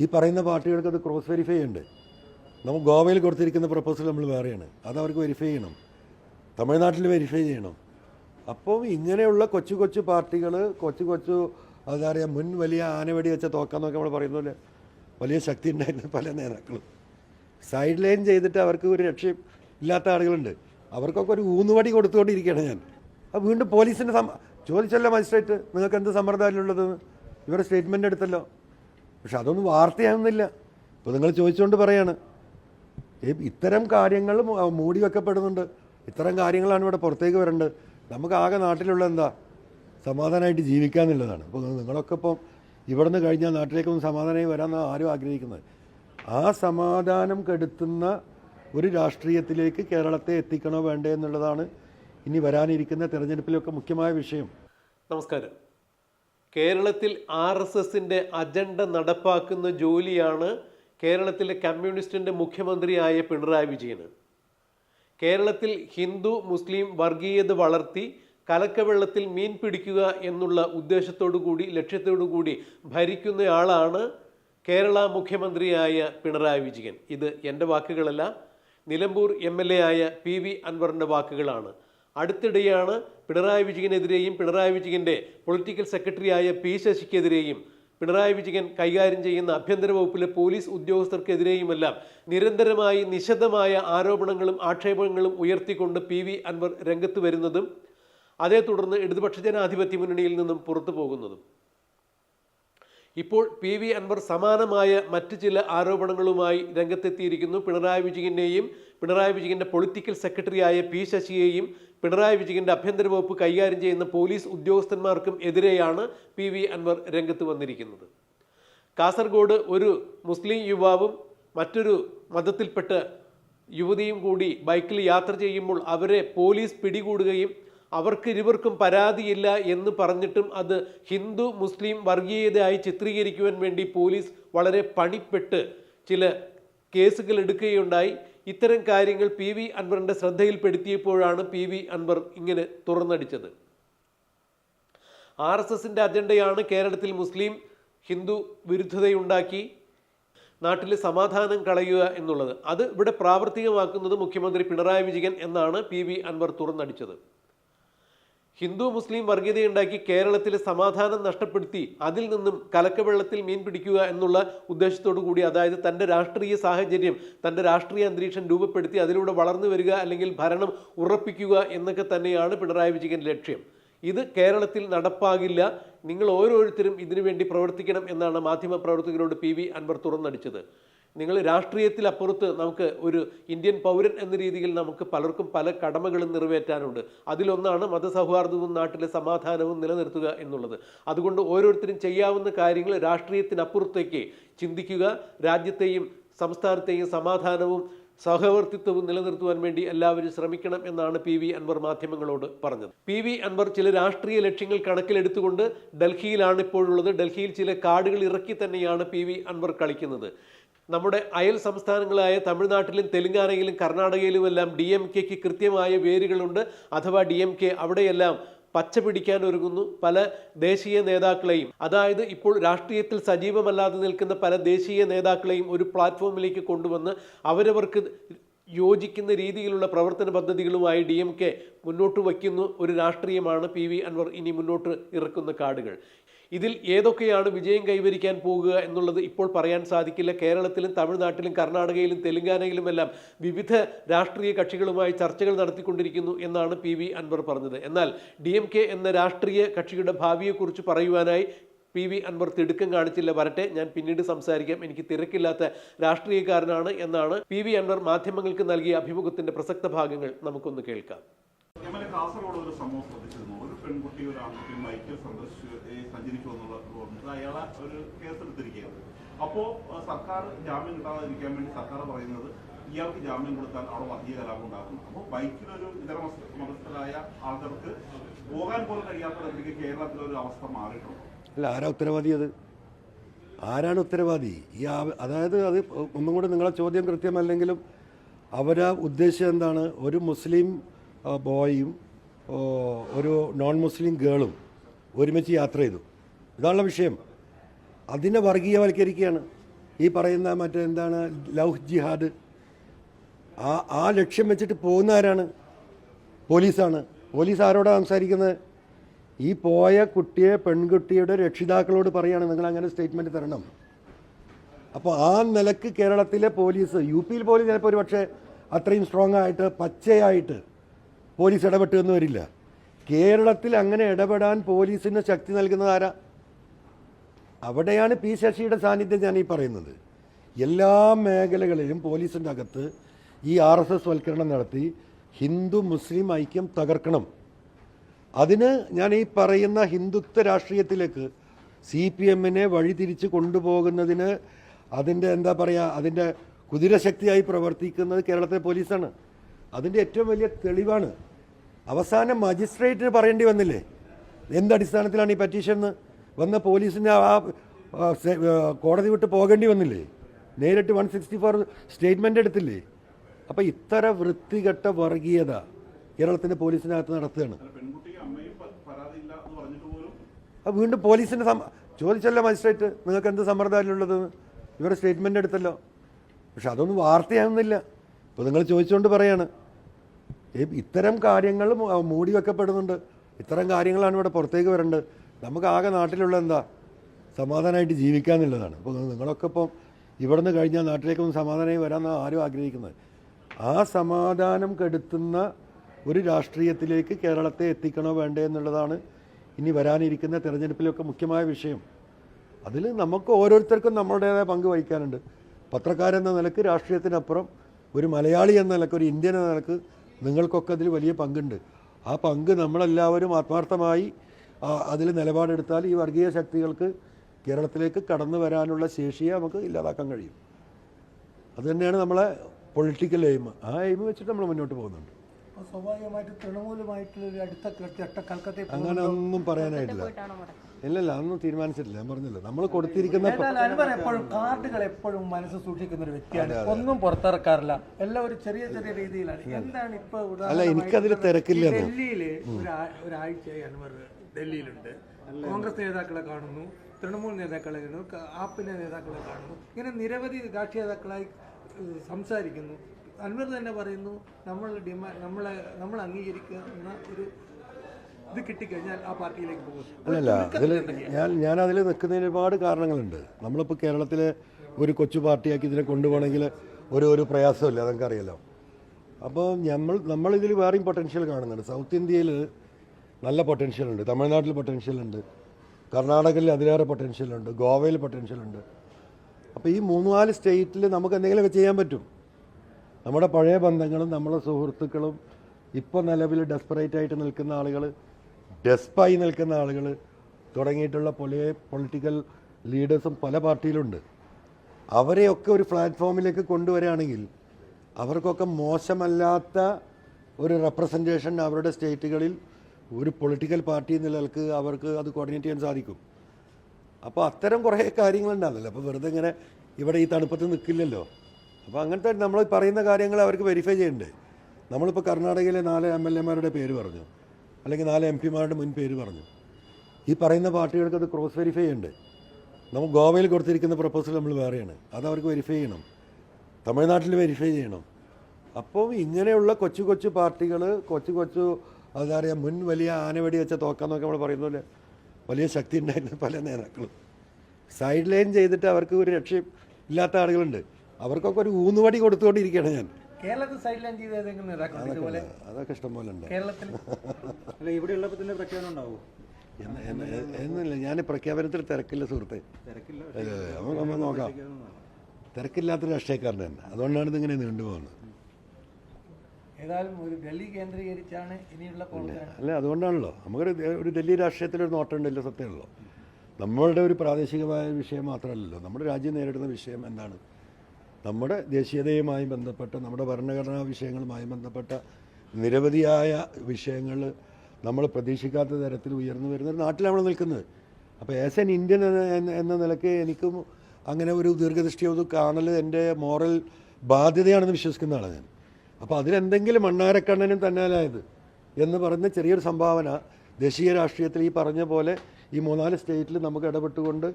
ഈ പറയുന്ന പാർട്ടികൾക്ക് അത് ക്രോസ് വെരിഫൈ ഉണ്ട്. നമുക്ക് ഗോവയിൽ കൊടുത്തിരിക്കുന്ന പ്രപ്പോസൽ നമ്മൾ വേറെയാണ്. അത് അവർക്ക് വെരിഫൈ ചെയ്യണം. തമിഴ്നാട്ടിൽ വെരിഫൈ ചെയ്യണം. അപ്പോൾ ഇങ്ങനെയുള്ള കൊച്ചു കൊച്ചു പാർട്ടികൾ കൊച്ചു കൊച്ചു എന്താ പറയുക മുൻ വലിയ ആനവെടി വെച്ച തോക്കാന്നൊക്കെ നമ്മൾ പറയുന്ന പോലെ വലിയ ശക്തി ഉണ്ടായിരുന്ന പല നേതാക്കളും. സൈഡ് ലൈൻ ചെയ്തിട്ട് അവർക്ക് ഒരു രക്ഷയും ഇല്ലാത്ത ആളുകളുണ്ട്. അവർക്കൊക്കെ ഒരു ഊന്നുവടി കൊടുത്തുകൊണ്ടിരിക്കുകയാണ് ഞാൻ. അപ്പോൾ വീണ്ടും പോലീസിന്റെ സം ചോദിച്ചല്ലോ മജിസ്ട്രേറ്റ് നിങ്ങൾക്ക് എന്ത് സമ്മർദ്ദമല്ലുള്ളതെന്ന് ഇവരുടെ സ്റ്റേറ്റ്മെന്റ് എടുത്തല്ലോ. പക്ഷെ അതൊന്നും വാർത്തയാകുന്നില്ല ഇപ്പോൾ നിങ്ങൾ ചോദിച്ചുകൊണ്ട് പറയാണ്. ഇത്തരം കാര്യങ്ങൾ മൂടി വെക്കപ്പെടുന്നുണ്ട്. ഇത്തരം കാര്യങ്ങളാണ് ഇവിടെ പുറത്തേക്ക് വരേണ്ടത്. നമുക്ക് ആകെ നാട്ടിലുള്ള എന്താ? സമാധാനമായിട്ട് ജീവിക്കാന്നുള്ളതാണ് അപ്പോൾ നിങ്ങളൊക്കെ ഇപ്പം ഇവിടുന്ന് കഴിഞ്ഞാൽ നാട്ടിലേക്കൊന്നും സമാധാനമായി വരാമെന്നാണ് ആരും ആഗ്രഹിക്കുന്നത്. ആ സമാധാനം കെടുത്തുന്ന ഒരു രാഷ്ട്രീയത്തിലേക്ക് കേരളത്തെ എത്തിക്കണോ വേണ്ടേ എന്നുള്ളതാണ് ഇനി വരാനിരിക്കുന്ന തെരഞ്ഞെടുപ്പിലൊക്കെ മുഖ്യമായ വിഷയം. നമസ്കാരം. കേരളത്തിൽ ആർ എസ് എസിന്റെ അജണ്ട നടപ്പാക്കുന്ന ജോലിയാണ് കേരളത്തിലെ കമ്മ്യൂണിസ്റ്റിന്റെ മുഖ്യമന്ത്രിയായ പിണറായി വിജയന് കേരളത്തിൽ ഹിന്ദു മുസ്ലിം വർഗീയത വളർത്തി കലക്കവെള്ളത്തിൽ മീൻ പിടിക്കുക എന്നുള്ള ഉദ്ദേശത്തോടു കൂടി ലക്ഷ്യത്തോടു കൂടി ഭരിക്കുന്നയാളാണ് കേരള മുഖ്യമന്ത്രിയായ പിണറായി വിജയൻ. ഇത് എന്റെ വാക്കുകളല്ല നിലമ്പൂർ എം എൽ എ ആയ പി വി അൻവറിന്റെ വാക്കുകളാണ്. അടുത്തിടെയാണ് പിണറായി വിജയനെതിരെയും പിണറായി വിജയന്റെ പൊളിറ്റിക്കൽ സെക്രട്ടറിയായ പി ശശിക്കെതിരെയും പിണറായി വിജയൻ കൈകാര്യം ചെയ്യുന്ന ആഭ്യന്തര വകുപ്പിലെ പോലീസ് ഉദ്യോഗസ്ഥർക്കെതിരെയുമെല്ലാം നിരന്തരമായി നിശബ്ദമായ ആരോപണങ്ങളും ആക്ഷേപങ്ങളും ഉയർത്തിക്കൊണ്ട് പി വി അൻവർ രംഗത്ത് വരുന്നതും അതേ തുടർന്ന് ഇടതുപക്ഷ ജനാധിപത്യ മുന്നണിയിൽ നിന്നും പുറത്തു പോകുന്നതും. ഇപ്പോൾ പി വി അൻവർ സമാനമായ മറ്റു ചില ആരോപണങ്ങളുമായി രംഗത്തെത്തിയിരിക്കുന്നു. പിണറായി വിജയനെയും പിണറായി വിജയന്റെ പൊളിറ്റിക്കൽ സെക്രട്ടറിയായ പി ശശിയെയും പിണറായി വിജയന്റെ ആഭ്യന്തര വകുപ്പ് കൈകാര്യം ചെയ്യുന്ന പോലീസ് ഉദ്യോഗസ്ഥന്മാർക്കും എതിരെയാണ് പി വി അൻവർ രംഗത്ത് വന്നിരിക്കുന്നത്. കാസർഗോഡ് ഒരു മുസ്ലിം യുവാവും മറ്റൊരു മതത്തിൽപ്പെട്ട യുവതിയും കൂടി ബൈക്കിൽ യാത്ര ചെയ്യുമ്പോൾ അവരെ പോലീസ് പിടികൂടുകയും അവർക്ക് ഇരുവർക്കും പരാതിയില്ല എന്ന് പറഞ്ഞിട്ടും അത് ഹിന്ദു മുസ്ലിം വർഗീയതയായി ചിത്രീകരിക്കുവാൻ വേണ്ടി പോലീസ് വളരെ പണിപ്പെട്ട് ചില കേസുകൾ എടുക്കുകയുണ്ടായി. ഇത്തരം കാര്യങ്ങൾ പി വി അൻവറിന്റെ ശ്രദ്ധയിൽപ്പെടുത്തിയപ്പോഴാണ് പി വി അൻവർ ഇങ്ങനെ തുറന്നടിച്ചത്. ആർ എസ് എസിന്റെ അജണ്ടയാണ് കേരളത്തിൽ മുസ്ലിം ഹിന്ദു വിരുദ്ധതയുണ്ടാക്കി നാട്ടിലെ സമാധാനം കളയുക എന്നുള്ളത്. അത് ഇവിടെ പ്രാവർത്തികമാക്കുന്നത് മുഖ്യമന്ത്രി പിണറായി വിജയൻ എന്നാണ് പി വി അൻവർ തുറന്നടിച്ചത്. ഹിന്ദു മുസ്ലിം വർഗീയതയുണ്ടാക്കി കേരളത്തിലെ സമാധാനം നഷ്ടപ്പെടുത്തി അതിൽ നിന്നും കലക്കവെള്ളത്തിൽ മീൻ പിടിക്കുക എന്നുള്ള ഉദ്ദേശത്തോടു കൂടി അതായത് തന്റെ രാഷ്ട്രീയ സാഹചര്യം തന്റെ രാഷ്ട്രീയ അന്തരീക്ഷം രൂപപ്പെടുത്തി അതിലൂടെ വളർന്നു വരിക അല്ലെങ്കിൽ ഭരണം ഉറപ്പിക്കുക എന്നൊക്കെ തന്നെയാണ് പിണറായി വിജയൻ ലക്ഷ്യം. ഇത് കേരളത്തിൽ നടപ്പാകില്ല. നിങ്ങൾ ഓരോരുത്തരും ഇതിനുവേണ്ടി പ്രവർത്തിക്കണം എന്നാണ് മാധ്യമ പ്രവർത്തകരോട് പി വി അൻവർ തുറന്നടിച്ചത്. നിങ്ങൾ രാഷ്ട്രീയത്തിലപ്പുറത്ത് നമുക്ക് ഒരു ഇന്ത്യൻ പൗരൻ എന്ന രീതിയിൽ നമുക്ക് പലർക്കും പല കടമകളും നിറവേറ്റാനുണ്ട്. അതിലൊന്നാണ് മതസൗഹാർദ്ദവും നാട്ടിലെ സമാധാനവും നിലനിർത്തുക എന്നുള്ളത്. അതുകൊണ്ട് ഓരോരുത്തരും ചെയ്യാവുന്ന കാര്യങ്ങൾ രാഷ്ട്രീയത്തിനപ്പുറത്തേക്ക് ചിന്തിക്കുക രാജ്യത്തെയും സംസ്ഥാനത്തെയും സമാധാനവും സഹവർത്തിത്വവും നിലനിർത്തുവാൻ വേണ്ടി എല്ലാവരും ശ്രമിക്കണം എന്നാണ് പി വി അൻവർ മാധ്യമങ്ങളോട് പറഞ്ഞത്. പി വി അൻവർ ചില രാഷ്ട്രീയ ലക്ഷ്യങ്ങൾ കണക്കിലെടുത്തുകൊണ്ട് ഡൽഹിയിലാണ് ഇപ്പോഴുള്ളത്. ഡൽഹിയിൽ ചില കാർഡുകൾ ഇറക്കി തന്നെയാണ് പി വി അൻവർ കളിക്കുന്നത്. നമ്മുടെ അയൽ സംസ്ഥാനങ്ങളായ തമിഴ്നാട്ടിലും തെലുങ്കാനയിലും കർണാടകയിലുമെല്ലാം ഡി എം കെക്ക് കൃത്യമായ വേരുകളുണ്ട്. അഥവാ ഡി എം കെ അവിടെയെല്ലാം പച്ച പിടിക്കാൻ ഒരുങ്ങുന്നു. പല ദേശീയ നേതാക്കളെയും. അതായത് ഇപ്പോൾ രാഷ്ട്രീയത്തിൽ സജീവമല്ലാതെ നിൽക്കുന്ന പല ദേശീയ നേതാക്കളെയും ഒരു പ്ലാറ്റ്ഫോമിലേക്ക് കൊണ്ടുവന്ന് അവരവർക്ക് യോജിക്കുന്ന രീതിയിലുള്ള പ്രവർത്തന പദ്ധതികളുമായി ഡി എം കെ മുന്നോട്ട് വയ്ക്കുന്ന. ഒരു രാഷ്ട്രീയമാണ് പി വി അൻവർ ഇനി മുന്നോട്ട് ഇറക്കുന്ന കാർഡുകൾ ഇതിൽ ഏതൊക്കെയാണ് വിജയം കൈവരിക്കാൻ പോകുക എന്നുള്ളത് ഇപ്പോൾ പറയാൻ സാധിക്കില്ല. കേരളത്തിലും തമിഴ്നാട്ടിലും കർണാടകയിലും തെലുങ്കാനയിലുമെല്ലാം വിവിധ രാഷ്ട്രീയ കക്ഷികളുമായി ചർച്ചകൾ നടത്തിക്കൊണ്ടിരിക്കുന്നു എന്നാണ് പി വി അൻവർ പറഞ്ഞത്. എന്നാൽ ഡി എന്ന രാഷ്ട്രീയ കക്ഷിയുടെ ഭാവിയെക്കുറിച്ച് പറയുവാനായി പി വി അൻവർ തിടുക്കം കാണിച്ചില്ല. വരട്ടെ ഞാൻ പിന്നീട് സംസാരിക്കാം. എനിക്ക് തിരക്കില്ലാത്ത രാഷ്ട്രീയക്കാരനാണ് എന്നാണ് പി വി അൻവർ മാധ്യമങ്ങൾക്ക് നൽകിയ അഭിമുഖത്തിന്റെ പ്രസക്ത ഭാഗങ്ങൾ നമുക്കൊന്ന് കേൾക്കാം. കാസർഗോഡ് ഒരു ഒരു പെൺകുട്ടി ഒരു ആൺകുട്ടി ബൈക്കിൽ സന്ദർശിച്ചു സഞ്ചരിച്ചു എന്നുള്ള ഓർമ്മ അയാളെ ഒരു കേസെടുത്തിരിക്കുകയാണ്. അപ്പോ സർക്കാർ ജാമ്യം കിട്ടാതിരിക്കാൻ വേണ്ടി സർക്കാർ പറയുന്നത് ഇയാൾക്ക് ജാമ്യം കൊടുത്താൽ അവിടെ വർഗീയ കലാപം ഉണ്ടാക്കും. അപ്പോൾ ബൈക്കിലൊരു ഇതര മത- മതസ്ഥരായ ആൾക്കാർക്ക് പോകാൻ പോലും കഴിയാത്തവർക്ക് കേരളത്തിലൊരു അവസ്ഥ മാറിയിട്ടുണ്ട്. അല്ല ആരാ ഉത്തരവാദി അത്? ആരാണ് ഉത്തരവാദി? ഈ അതായത് അത് ഒന്നും കൂടെ നിങ്ങളെ ചോദ്യം കൃത്യമല്ലെങ്കിലും അവരാ ഉദ്ദേശം എന്താണ്? ഒരു മുസ്ലിം ബോയും ഒരു നോൺ മുസ്ലിം ഗേളും ഒരുമിച്ച് യാത്ര ചെയ്തു. ഇതാണുള്ള വിഷയം. അതിനെ വർഗീയവൽക്കരിക്കുകയാണ്. ഈ പറയുന്ന മറ്റേ എന്താണ് ലവ് ജിഹാദ്. ആ ആ ലക്ഷ്യം വെച്ചിട്ട് പോകുന്ന ആരാണ് പോലീസാണ്. പോലീസ് ആരോടാണ് സംസാരിക്കുന്നത്? ഈ പോയ കുട്ടിയെ പെൺകുട്ടിയുടെ രക്ഷിതാക്കളോട് പറയുകയാണ് നിങ്ങൾ അങ്ങനെ സ്റ്റേറ്റ്മെന്റ് തരണം. അപ്പോൾ ആ നിലയ്ക്ക് കേരളത്തിലെ പോലീസ് യു പിയിൽ പോലും ചിലപ്പോൾ ഒരു പക്ഷേ അത്രയും സ്ട്രോങ് ആയിട്ട് പച്ചയായിട്ട് പോലീസ് ഇടപെട്ടു എന്ന് വരില്ല. കേരളത്തിൽ അങ്ങനെ ഇടപെടാൻ പോലീസിന് ശക്തി നൽകുന്നത് ആരാ? അവിടെയാണ് പി ശശിയുടെ സാന്നിധ്യം ഞാൻ ഈ പറയുന്നത്. എല്ലാ മേഖലകളിലും പോലീസിന്റെ അകത്ത് ഈ ആർ എസ് എസ് വൽക്കരണം നടത്തി ഹിന്ദു മുസ്ലിം ഐക്യം തകർക്കണം. അതിന് ഞാൻ ഈ പറയുന്ന ഹിന്ദുത്വ രാഷ്ട്രീയത്തിലേക്ക് സി പി എമ്മിനെ വഴിതിരിച്ച് കൊണ്ടുപോകുന്നതിന് അതിന്റെ എന്താ പറയുക അതിന്റെ കുതിരശക്തിയായി പ്രവർത്തിക്കുന്നത് കേരളത്തിലെ പോലീസാണ്. അതിന്റെ ഏറ്റവും വലിയ തെളിവാണ് അവസാനം മജിസ്ട്രേറ്റിന് പറയേണ്ടി വന്നില്ലേ? എന്തടിസ്ഥാനത്തിലാണ് ഈ പെറ്റീഷൻ എന്ന് വന്ന പോലീസിന് ആ കോടതി വിട്ട് പോകേണ്ടി വന്നില്ലേ? നേരിട്ട് വൺ സിക്സ്റ്റി ഫോർ സ്റ്റേറ്റ്മെന്റ് എടുത്തില്ലേ? അപ്പോൾ ഇത്ര വൃത്തികെട്ട വർഗീയത കേരളത്തിന്റെ പോലീസിനകത്ത് നടത്തുകയാണ്. അപ്പോൾ വീണ്ടും പോലീസിന്റെ സം ചോദിച്ചല്ലോ മജിസ്ട്രേറ്റ് നിങ്ങൾക്ക് എന്ത് സമ്മർദ്ദമല്ലുള്ളത് ഇവരുടെ സ്റ്റേറ്റ്മെന്റ് എടുത്തല്ലോ. പക്ഷെ അതൊന്നും വാർത്തയാകുന്നില്ല അപ്പോൾ നിങ്ങൾ ചോദിച്ചുകൊണ്ട് പറയാണ്. ഇത്തരം കാര്യങ്ങൾ മൂടി വെക്കപ്പെടുന്നുണ്ട്. ഇത്തരം കാര്യങ്ങളാണ് ഇവിടെ പുറത്തേക്ക് വരേണ്ടത്. നമുക്ക് ആകെ നാട്ടിലുള്ള എന്താ? സമാധാനമായിട്ട് ജീവിക്കാന്നുള്ളതാണ് അപ്പോൾ നിങ്ങളൊക്കെ ഇപ്പം ഇവിടുന്ന് കഴിഞ്ഞാൽ നാട്ടിലേക്കൊന്നും സമാധാനമായി വരാമെന്നാണ് ആരും ആഗ്രഹിക്കുന്നത്. ആ സമാധാനം കെടുത്തുന്ന ഒരു രാഷ്ട്രീയത്തിലേക്ക് കേരളത്തെ എത്തിക്കണോ വേണ്ടേ എന്നുള്ളതാണ് ഇനി വരാനിരിക്കുന്ന തിരഞ്ഞെടുപ്പിലൊക്കെ മുഖ്യമായ വിഷയം. അതിൽ നമുക്ക് ഓരോരുത്തർക്കും നമ്മളുടേതായ പങ്ക് വഹിക്കാനുണ്ട്. പത്രക്കാരെന്ന നിലയ്ക്ക് രാഷ്ട്രീയത്തിനപ്പുറം ഒരു മലയാളി എന്ന നിലയ്ക്ക് ഒരു ഇന്ത്യൻ എന്ന നിലയ്ക്ക് നിങ്ങൾക്കൊക്കെ അതിൽ വലിയ പങ്കുണ്ട്. ആ പങ്ക് നമ്മളെല്ലാവരും ആത്മാർത്ഥമായി അതിൽ നിലപാടെടുത്താൽ ഈ വർഗീയ ശക്തികൾക്ക് കേരളത്തിലേക്ക് കടന്നു വരാനുള്ള ശേഷിയെ നമുക്ക് ഇല്ലാതാക്കാൻ കഴിയും. അതുതന്നെയാണ് നമ്മളെ പൊളിറ്റിക്കൽ എയിം ആ എയിം വെച്ചിട്ട് നമ്മൾ മുന്നോട്ട് പോകുന്നുണ്ട്. സ്വാഭാവികമായിട്ട് തൃണമൂലമായിട്ടുള്ള ഒരു അടുത്ത കൽക്കത്തയിൽ അങ്ങനെ ഒന്നും പറയാനായിട്ടില്ല. ഇല്ലല്ല അതൊന്നും തീരുമാനിച്ചിട്ടില്ല. ഞാൻ പറഞ്ഞില്ല നമ്മൾ കൊടുത്തിരിക്കുന്ന അൻവർ എപ്പോഴും കാർഡുകൾ എപ്പോഴും മനസ്സ് സൂക്ഷിക്കുന്ന ഒരു വ്യക്തിയാണ്. ഒന്നും പുറത്തിറക്കാറില്ല. എല്ലാം ഒരു ചെറിയ ചെറിയ രീതിയിലാണ്. എന്താണ് ഇപ്പൊ അല്ല എനിക്കതിൽ തിരക്കില്ല ഡൽഹിയിൽ ഒരാഴ്ചയായി അൻവർ ഡൽഹിയിലുണ്ട്. കോൺഗ്രസ് നേതാക്കളെ കാണുന്നു തൃണമൂൽ നേതാക്കളെ കാണുന്നു ആപ്പിന്റെ നേതാക്കളെ കാണുന്നു. ഇങ്ങനെ നിരവധി രാഷ്ട്രീയ നേതാക്കളായി സംസാരിക്കുന്നു. അൻവർ തന്നെ പറയുന്നു നമ്മൾ ഡിമാൻഡ് നമ്മളെ നമ്മൾ അംഗീകരിക്കുന്ന ഒരു ഇത് കിട്ടിക്കഴിഞ്ഞാൽ ആ പാർട്ടിയിലേക്ക് പോകും. അല്ലല്ല അതിൽ ഞാൻ ഞാൻ അതിൽ നിൽക്കുന്നതിന് ഒരുപാട് കാരണങ്ങളുണ്ട്. നമ്മളിപ്പോൾ കേരളത്തിലെ ഒരു കൊച്ചു പാർട്ടിയാക്കി ഇതിനെ കൊണ്ടുപോകണമെങ്കിൽ ഒരു ഒരു പ്രയാസമില്ല അതൊക്കെ അറിയാലോ. അപ്പോൾ നമ്മൾ നമ്മളിതിൽ വേറെയും പൊട്ടൻഷ്യൽ കാണുന്നുണ്ട്. സൗത്ത് ഇന്ത്യയിൽ നല്ല പൊട്ടൻഷ്യൽ ഉണ്ട് തമിഴ്നാട്ടിൽ പൊട്ടൻഷ്യൽ ഉണ്ട് കർണാടകയിൽ അതിലേറെ പൊട്ടൻഷ്യൽ ഉണ്ട് ഗോവയിൽ പൊട്ടൻഷ്യൽ ഉണ്ട്. അപ്പോൾ ഈ മൂന്ന് നാല് സ്റ്റേറ്റിൽ നമുക്ക് എന്തെങ്കിലുമൊക്കെ ചെയ്യാൻ പറ്റും. നമ്മുടെ പഴയ ബന്ധങ്ങളും നമ്മളെ സുഹൃത്തുക്കളും ഇപ്പോൾ നിലവിൽ ഡെസ്പറേറ്റ് ആയിട്ട് നിൽക്കുന്ന ആളുകൾ ഡെസ്പായി നിൽക്കുന്ന ആളുകൾ തുടങ്ങിയിട്ടുള്ള പല പൊളിറ്റിക്കൽ ലീഡേഴ്സും പല പാർട്ടിയിലുണ്ട്. അവരെയൊക്കെ ഒരു പ്ലാറ്റ്ഫോമിലേക്ക് കൊണ്ടുവരികയാണെങ്കിൽ അവർക്കൊക്കെ മോശമല്ലാത്ത ഒരു റെപ്രസെന്റേഷൻ അവരുടെ സ്റ്റേറ്റുകളിൽ ഒരു പൊളിറ്റിക്കൽ പാർട്ടി നിലനിൽക്ക് അവർക്ക് അത് കോർഡിനേറ്റ് ചെയ്യാൻ സാധിക്കും. അപ്പോൾ അത്തരം കുറേ കാര്യങ്ങളുണ്ടാകില്ല അപ്പോൾ വെറുതെ ഇങ്ങനെ ഇവിടെ ഈ തണുപ്പത്ത് നിൽക്കില്ലല്ലോ. അപ്പോൾ അങ്ങനത്തെ നമ്മൾ പറയുന്ന കാര്യങ്ങൾ അവർക്ക് വെരിഫൈ ചെയ്യണ്ടേ നമ്മളിപ്പോൾ കർണാടകയിലെ നാല് എം എൽ എമാരുടെ പേര് പറഞ്ഞു. അല്ലെങ്കിൽ നാല് എം പിമാരുടെ മുൻ പേര് പറഞ്ഞു. ഈ പറയുന്ന പാർട്ടികൾക്ക് അത് ക്രോസ് വെരിഫൈ ഉണ്ട് നമ്മൾ ഗോവയിൽ കൊടുത്തിരിക്കുന്ന പ്രപ്പോസൽ നമ്മൾ വേറെയാണ്. അത് അവർക്ക് വെരിഫൈ ചെയ്യണം. തമിഴ്നാട്ടിൽ വെരിഫൈ ചെയ്യണം. അപ്പോൾ ഇങ്ങനെയുള്ള കൊച്ചു കൊച്ചു പാർട്ടികൾ കൊച്ചു കൊച്ചു എന്താ പറയുക മുൻ വലിയ ആനവടി വെച്ച തോക്കാന്നൊക്കെ നമ്മൾ പറയുന്ന പോലെ വലിയ ശക്തി ഉണ്ടായിരുന്ന പല നേതാക്കളും. സൈഡ് ലൈൻ ചെയ്തിട്ട് അവർക്ക് ഒരു രക്ഷയും ഇല്ലാത്ത ആളുകളുണ്ട്. അവർക്കൊക്കെ ഒരു ഊന്നുവടി കൊടുത്തുകൊണ്ടിരിക്കുകയാണ് ഞാൻ. കേരളത്തിൽ സൈഡ് ലൈൻ ചെയ്ത ഏതെങ്കിലും നേതാക്കളുണ്ട് ഇതുപോലെ അതൊക്കെ ഇഷ്ടംപോലെ ഉണ്ട് കേരളത്തിൽ? അല്ല ഇവിടെ ഉള്ളപ്പോൾ തന്നെ പ്രഖ്യാപനം ഉണ്ടാവുമോ എന്ന് എന്നില്ല ഞാൻ പ്രഖ്യാപനത്തിൽ തിരക്കില്ല സുഹൃത്തെ. നമുക്ക് നോക്കാം. തിരക്കില്ലാത്ത രാഷ്ട്രീയക്കാരൻ തന്നെ. അതുകൊണ്ടാണ് ഇതിങ്ങനെ നീണ്ടുപോകുന്നത് ഏതായാലും ഒരു ഡൽഹി കേന്ദ്രീകരിച്ചാണ് ഇനിയുള്ള അല്ല അതുകൊണ്ടാണല്ലോ. നമുക്കൊരു ഒരു ഡൽഹി രാഷ്ട്രീയത്തിലൊരു നോട്ടമുണ്ടല്ലോ സത്യമുള്ളൂ നമ്മളുടെ ഒരു പ്രാദേശികമായ വിഷയം മാത്രമല്ലല്ലോ. നമ്മുടെ രാജ്യം നേരിടുന്ന വിഷയം എന്താണ്? നമ്മുടെ ദേശീയതയുമായി ബന്ധപ്പെട്ട നമ്മുടെ ഭരണഘടനാ വിഷയങ്ങളുമായി ബന്ധപ്പെട്ട നിരവധിയായ വിഷയങ്ങൾ നമ്മൾ പ്രതീക്ഷിക്കാത്ത തരത്തിൽ ഉയർന്നു വരുന്ന നാട്ടിലാണ് നമ്മൾ നിൽക്കുന്നത്. അപ്പോൾ ആസ് എൻ ഇന്ത്യൻ എന്ന- നിലയ്ക്ക് എനിക്കും അങ്ങനെ ഒരു ദീർഘദൃഷ്ടിയോ കാണൽ എന്റെ മോറൽ ബാധ്യതയാണെന്ന് വിശ്വസിക്കുന്ന ആളാണ് ഞാൻ. അപ്പോൾ അതിലെന്തെങ്കിലും മണ്ണാരക്കണ്ണനും തന്നാലായത് എന്ന് പറഞ്ഞ ചെറിയൊരു സംഭാവന ദേശീയ രാഷ്ട്രീയത്തിൽ ഈ പറഞ്ഞ പോലെ ഈ മൂന്നാൽ സ്റ്റേറ്റിൽ നമുക്ക് ഇടപെട്ടുകൊണ്ട്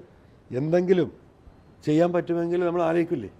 എന്തെങ്കിലും ചെയ്യാൻ പറ്റുമെങ്കിൽ നമ്മൾ ആലോചിക്കില്ലേ?